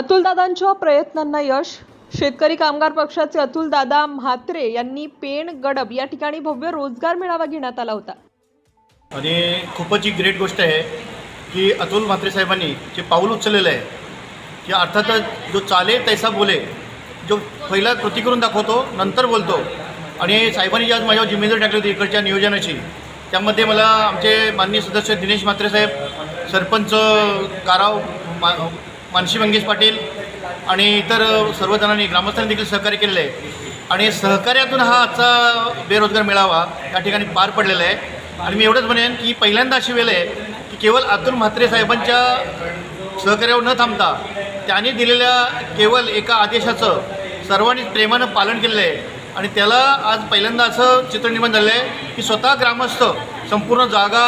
अतुलदादांच्या प्रयत्नांना यश. शेतकरी कामगार पक्षाचे अतुलदादा म्हात्रे यांनी पेण गडब या ठिकाणी भव्य रोजगार मेळावा घेण्यात आला होता. आणि खूपच ही ग्रेट गोष्ट आहे की अतुल म्हात्रे साहेबांनी जे पाऊल उचललेलं आहे की अर्थातच जो चाले तैसा बोले जो पहिला कृती करून दाखवतो नंतर बोलतो. आणि साहेबांनी जी आज माझ्यावर जिम्मेदारी टाकली होती इकडच्या नियोजनाची त्यामध्ये मला आमचे माननीय सदस्य दिनेश म्हात्रे साहेब सरपंच काराव मा मानशी मंगेश पाटील आणि इतर सर्वजणांनी ग्रामस्थांनी देखील सहकार्य केलेलं आहे. आणि सहकार्यातून हा आजचा बेरोजगार मेळावा या ठिकाणी पार पडलेला आहे. आणि मी एवढंच म्हणेन की पहिल्यांदा अशी वेळ आहे की केवळ अतुल म्हात्रे साहेबांच्या सहकार्यावर न थांबता त्यांनी दिलेल्या केवळ एका आदेशाचं सर्वांनी प्रेमानं पालन केलेलं आहे. आणि त्याला आज पहिल्यांदा असं चित्र निर्माण झालं आहे की स्वतः ग्रामस्थ संपूर्ण जागा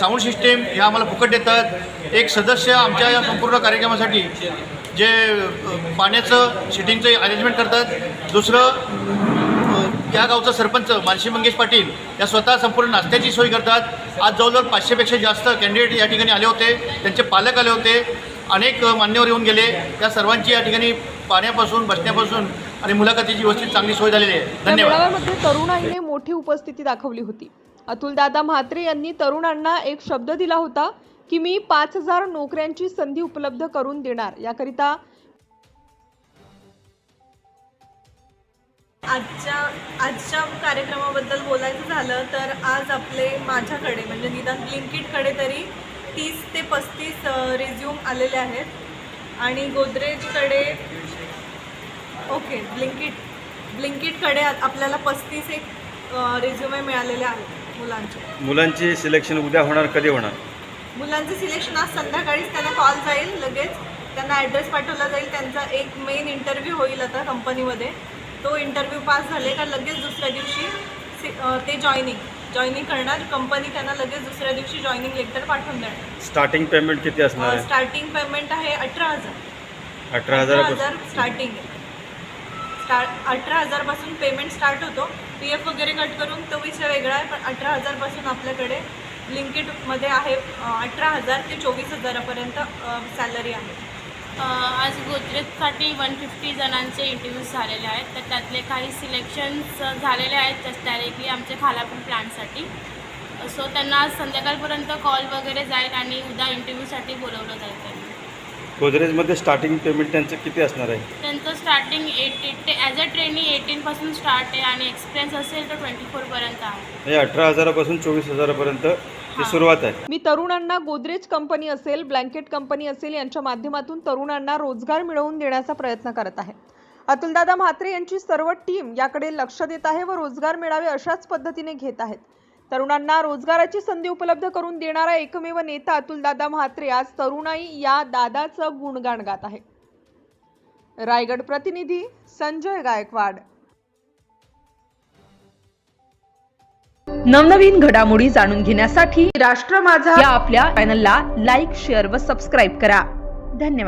साऊंड सिस्टीम ह्या आम्हाला फुकट देतात. एक सदस्य आमच्या या संपूर्ण कार्यक्रमासाठी जे पाण्याचं सिटिंगचं अरेंजमेंट करतात. दुसरं या गावचा सरपंच मानशी मंगेश पाटील या स्वतः संपूर्ण नाश्त्याची सोय करतात. आज जवळजवळ पाचशेपेक्षा जास्त कॅन्डिडेट या ठिकाणी आले होते. त्यांचे पालक आले होते. अनेक मान्यवर येऊन गेले. त्या सर्वांची या ठिकाणी पाण्यापासून बसण्यापासून आणि मुलाखतीची व्यवस्थित चांगली सोय झालेली आहे. धन्यवाद. तरुणाईने मोठी उपस्थिती दाखवली होती. अतुलदादा म्हात्रे यांनी तरुणांना एक शब्द दिला होता की मी पाच हजार नोकऱ्यांची संधी उपलब्ध करून देणार. याकरिता आजच्या आजच्या कार्यक्रमाबद्दल बोलायचं झालं तर आज आपले माझ्याकडे म्हणजे निदान ब्लिंकिटकडे तरी तीस ते पस्तीस रिझ्यूम आलेले आहेत. आणि गोदरेजकडे ओके ब्लिंकिट ब्लिंकिटकडे आपल्याला पस्तीस एक रिझ्युमे मिळालेले आहेत. मुलांचे. मुलांची सिलेक्शन उद्या होणार कधी होणार? मुलांचं सिलेक्शन आज संध्याकाळीच त्यांना कॉल जाईल लगेच त्यांना ॲड्रेस पाठवला जाईल. त्यांचा एक मेन इंटरव्ह्यू होईल आता कंपनीमध्ये तो इंटरव्ह्यू पास झाले का लगेच दुसऱ्या दिवशी सि- अं, ते जॉईनिंग जॉईनिंग करणार. कंपनी त्यांना लगेच दुसऱ्या दिवशी जॉईनिंग लेटर पाठवून देणार. स्टार्टिंग पेमेंट किती असणार आहे? स्टार्टिंग पेमेंट आहे अठरा हजार. अठरा अठरा हजारापासून हजार स्टार्टिंग आहे. स्टार्ट अठरा हजारपासून पेमेंट स्टार्ट होतो. पी एफ वगैरे कट करून तो विषय वेगळा आहे पण अठरा हजारपासून आपल्याकडे ब्लिंकिटमध्ये आहे अठरा हजार ते चोवीस हजारापर्यंत सॅलरी आहे. आज गोदरेजसाठी वन फिफ्टी जणांचे इंटरव्ह्यूज झालेले आहेत तर त्यातले काही सिलेक्शन्स झालेले आहेत जस्ट डायरेक्टली आमच्या खालापूर प्लॅनसाठी सो त्यांना आज संध्याकाळपर्यंत कॉल वगैरे जाईल आणि उद्या इंटरव्ह्यूसाठी बोलवलं जाईल त्यांना. गोदरेजमध्ये स्टार्टिंग पेमेंट त्यांचं किती असणार आहे? त्यांचं स्टार्टिंग एटीन ते ॲज अ ट्रेनी एटीनपासून स्टार्ट आहे आणि एक्सपिरियन्स असेल तर ट्वेंटी फोरपर्यंत आहे. म्हणजे अठरा हजारापासून चोवीस हजारापर्यंत ही. सुरुवात आहे. मी तरुणांना गोदरेज कंपनी असेल ब्लँकेट कंपनी असेल यांच्या माध्यमातून तरुणांना रोजगार मिळवून देण्याचा प्रयत्न करत आहे. अतुलदादा म्हात्रे यांची सर्व टीम याकडे लक्ष देत आहे व रोजगार मेळावे अशाच पद्धतीने घेत आहेत. तरुणांना रोजगाराची संधी उपलब्ध करून देणारा एकमेव नेता अतुलदादा म्हात्रे आज तरुणाई या दादाचं गुणगान गात आहे रायगड प्रतिनिधी संजय गायकवाड. नवनवीन घडामोडी जाणून घेण्यासाठी राष्ट्र माझा या आपल्या चॅनलला लाईक शेअर व सबस्क्राईब करा. धन्यवाद.